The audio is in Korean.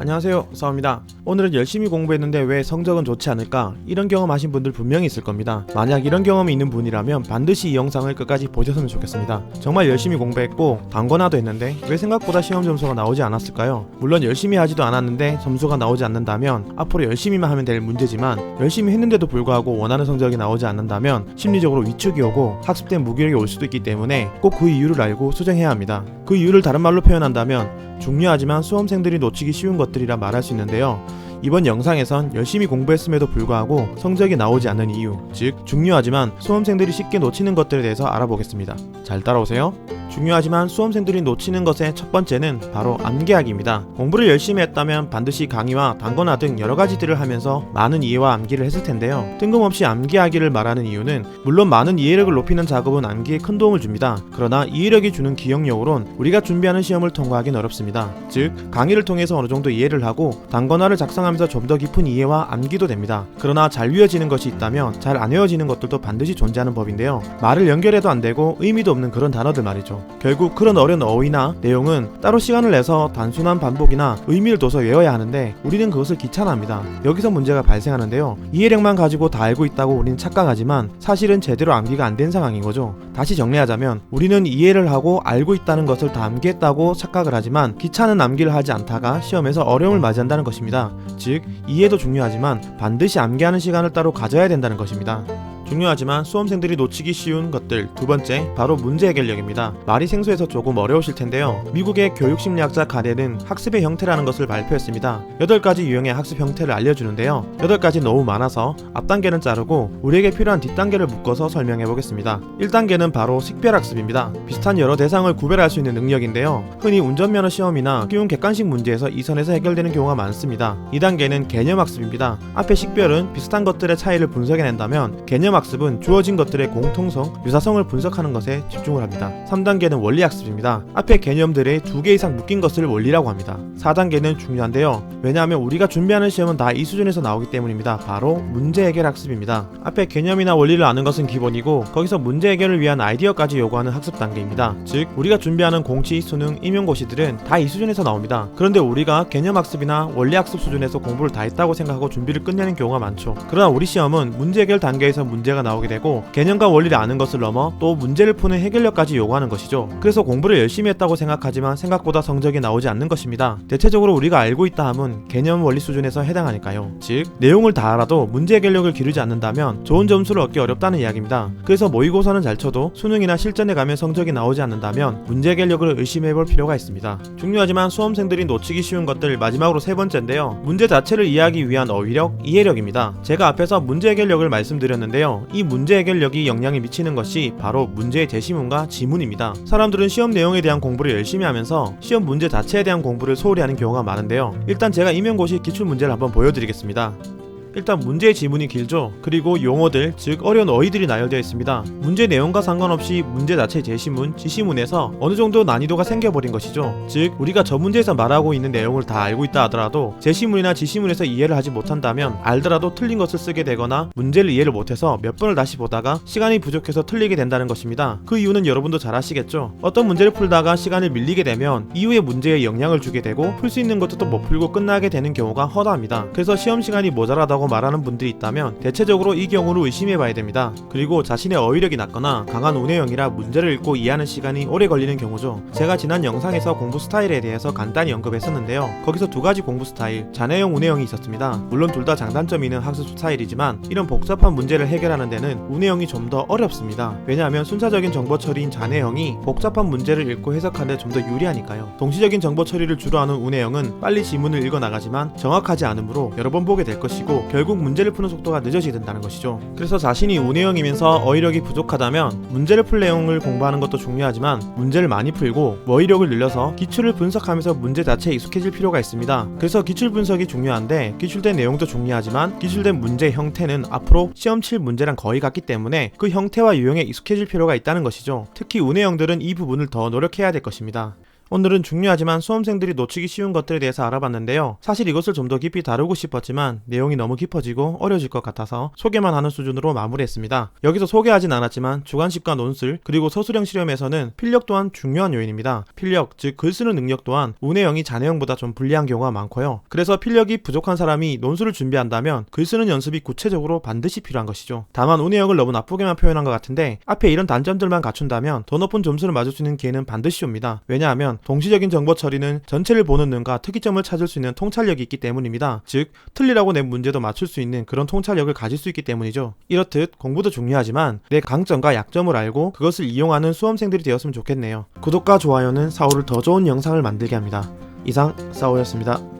안녕하세요. 싸움입니다. 오늘은 열심히 공부했는데 왜 성적은 좋지 않을까? 이런 경험 하신 분들 분명히 있을 겁니다. 만약 이런 경험이 있는 분이라면 반드시 이 영상을 끝까지 보셨으면 좋겠습니다. 정말 열심히 공부했고 단거나도 했는데 왜 생각보다 시험 점수가 나오지 않았을까요? 물론 열심히 하지도 않았는데 점수가 나오지 않는다면 앞으로 열심히만 하면 될 문제지만 열심히 했는데도 불구하고 원하는 성적이 나오지 않는다면 심리적으로 위축이 오고 학습된 무기력이 올 수도 있기 때문에 꼭 그 이유를 알고 수정해야 합니다. 그 이유를 다른 말로 표현한다면 중요하지만 수험생들이 놓치기 쉬운 것들이라 말할 수 있는데요. 이번 영상에선 열심히 공부했음에도 불구하고 성적이 나오지 않는 이유, 즉 중요하지만 수험생들이 쉽게 놓치는 것들에 대해서 알아보겠습니다. 잘 따라오세요. 중요하지만 수험생들이 놓치는 것의 첫 번째는 바로 암기하기입니다. 공부를 열심히 했다면 반드시 강의와 단거나 등 여러 가지들을 하면서 많은 이해와 암기를 했을 텐데요. 뜬금없이 암기하기를 말하는 이유는 물론 많은 이해력을 높이는 작업은 암기에 큰 도움을 줍니다. 그러나 이해력이 주는 기억력으론 우리가 준비하는 시험을 통과하기는 어렵습니다. 즉 강의를 통해서 어느 정도 이해를 하고 단거나를 작성하 면서 좀 더 깊은 이해와 암기도 됩니다. 그러나 잘 외워지는 것이 있다면 잘 안 외워지는 것들도 반드시 존재하는 법인데요. 말을 연결해도 안 되고 의미도 없는 그런 단어들 말이죠. 결국 그런 어려운 어휘나 내용은 따로 시간을 내서 단순한 반복이나 의미를 둬서 외워야 하는데 우리는 그것을 귀찮아합니다. 여기서 문제가 발생하는데요. 이해력만 가지고 다 알고 있다고 우리는 착각하지만 사실은 제대로 암기가 안 된 상황인 거죠. 다시 정리하자면 우리는 이해를 하고 알고 있다는 것을 다 암기했다고 착각을 하지만 귀찮은 암기를 하지 않다가 시험에서 어려움을 맞이한다는 것입니다. 즉 이해도 중요하지만 반드시 암기하는 시간을 따로 가져야 된다는 것입니다. 중요하지만 수험생들이 놓치기 쉬운 것들 두 번째 바로 문제 해결력입니다. 말이 생소해서 조금 어려우실 텐데요. 미국의 교육심리학자 가레는 학습의 형태라는 것을 발표했습니다. 8가지 유형의 학습 형태를 알려주는데요. 8가지 너무 많아서 앞단계는 자르고 우리에게 필요한 뒷단계를 묶어서 설명해 보겠습니다. 1단계는 바로 식별학습입니다. 비슷한 여러 대상을 구별할 수 있는 능력인데요. 흔히 운전면허 시험이나 쉬운 객관식 문제에서 이 선에서 해결되는 경우가 많습니다. 2단계는 개념학습입니다. 앞에 식별은 비슷한 것들의 차이를 분석해낸다면 개념 학습은 주어진 것들의 공통성, 유사성을 분석하는 것에 집중을 합니다. 3단계는 원리 학습입니다. 앞에 개념들의 두 개 이상 묶인 것을 원리라고 합니다. 4단계는 중요한데요. 왜냐하면 우리가 준비하는 시험은 다 이 수준에서 나오기 때문입니다. 바로 문제 해결 학습입니다. 앞에 개념이나 원리를 아는 것은 기본이고 거기서 문제 해결을 위한 아이디어까지 요구하는 학습 단계입니다. 즉 우리가 준비하는 공치, 수능, 임용고시들은 다 이 수준에서 나옵니다. 그런데 우리가 개념 학습이나 원리 학습 수준에서 공부를 다 했다고 생각하고 준비를 끝내는 경우가 많죠. 그러나 우리 시험은 문제 해결 단계에서 문제 가 나오게 되고 개념과 원리를 아는 것을 넘어 또 문제를 푸는 해결력까지 요구하는 것이죠. 그래서 공부를 열심히 했다고 생각하지만 생각보다 성적이 나오지 않는 것입니다. 대체적으로 우리가 알고 있다 함은 개념 원리 수준에서 해당하니까요. 즉 내용을 다 알아도 문제 해결력을 기르지 않는다면 좋은 점수를 얻기 어렵다는 이야기입니다. 그래서 모의고사는 잘 쳐도 수능이나 실전에 가면 성적이 나오지 않는다면 문제 해결력을 의심해 볼 필요가 있습니다. 중요하지만 수험생들이 놓치기 쉬운 것들 마지막으로 세 번째인데요. 문제 자체를 이해하기 위한 어휘력, 이해력입니다. 제가 앞에서 문제 해결력을 말씀드렸는데요. 이 문제 해결력이 영향을 미치는 것이 바로 문제의 제시문과 지문입니다. 사람들은 시험 내용에 대한 공부를 열심히 하면서 시험 문제 자체에 대한 공부를 소홀히 하는 경우가 많은데요. 일단 제가 임용고시 기출 문제를 한번 보여드리겠습니다. 일단 문제의 지문이 길죠. 그리고 용어들, 즉 어려운 어휘들이 나열되어 있습니다. 문제 내용과 상관없이 문제 자체 제시문, 지시문에서 어느 정도 난이도가 생겨버린 것이죠. 즉 우리가 저 문제에서 말하고 있는 내용을 다 알고 있다 하더라도 제시문이나 지시문에서 이해를 하지 못한다면 알더라도 틀린 것을 쓰게 되거나 문제를 이해를 못해서 몇 번을 다시 보다가 시간이 부족해서 틀리게 된다는 것입니다. 그 이유는 여러분도 잘 아시겠죠. 어떤 문제를 풀다가 시간을 밀리게 되면 이후의 문제에 영향을 주게 되고 풀 수 있는 것도 또 못 풀고 끝나게 되는 경우가 허다합니다. 그래서 시험 시간이 모자라다고 말하는 분들이 있다면 대체적으로 이 경우를 의심해 봐야 됩니다. 그리고 자신의 어휘력이 낮거나 강한 운해형이라 문제를 읽고 이해하는 시간이 오래 걸리는 경우죠. 제가 지난 영상에서 공부 스타일에 대해서 간단히 언급했었는데요. 거기서 두 가지 공부 스타일, 잔해형, 운해형이 있었습니다. 물론 둘 다 장단점이 있는 학습 스타일이지만 이런 복잡한 문제를 해결하는 데는 운해형이 좀 더 어렵습니다. 왜냐하면 순차적인 정보 처리인 잔해형이 복잡한 문제를 읽고 해석하는 데 좀 더 유리하니까요. 동시적인 정보 처리를 주로 하는 운해형은 빨리 지문을 읽어 나가지만 정확하지 않으므로 여러 번 보게 될 것이고 결국 문제를 푸는 속도가 늦어지게 된다는 것이죠. 그래서 자신이 운해형이면서 어휘력이 부족하다면 문제를 풀 내용을 공부하는 것도 중요하지만 문제를 많이 풀고 어휘력을 늘려서 기출을 분석하면서 문제 자체에 익숙해질 필요가 있습니다. 그래서 기출 분석이 중요한데 기출된 내용도 중요하지만 기출된 문제 형태는 앞으로 시험 칠 문제랑 거의 같기 때문에 그 형태와 유형에 익숙해질 필요가 있다는 것이죠. 특히 운해형들은 이 부분을 더 노력해야 될 것입니다. 오늘은 중요하지만 수험생들이 놓치기 쉬운 것들에 대해서 알아봤는데요. 사실 이것을 좀 더 깊이 다루고 싶었지만 내용이 너무 깊어지고 어려질 것 같아서 소개만 하는 수준으로 마무리했습니다. 여기서 소개하진 않았지만 주관식과 논술 그리고 서술형 실험에서는 필력 또한 중요한 요인입니다. 필력 즉 글 쓰는 능력 또한 운해형이 잔해형보다 좀 불리한 경우가 많고요. 그래서 필력이 부족한 사람이 논술을 준비한다면 글 쓰는 연습이 구체적으로 반드시 필요한 것이죠. 다만 운해형을 너무 나쁘게만 표현한 것 같은데 앞에 이런 단점들만 갖춘다면 더 높은 점수를 맞을 수 있는 기회는 반드시 옵니다. 왜냐하면 동시적인 정보 처리는 전체를 보는 눈과 특이점을 찾을 수 있는 통찰력이 있기 때문입니다. 즉 틀리라고 낸 문제도 맞출 수 있는 그런 통찰력을 가질 수 있기 때문이죠. 이렇듯 공부도 중요하지만 내 강점과 약점을 알고 그것을 이용하는 수험생들이 되었으면 좋겠네요. 구독과 좋아요는 사오를 더 좋은 영상을 만들게 합니다. 이상 사오였습니다.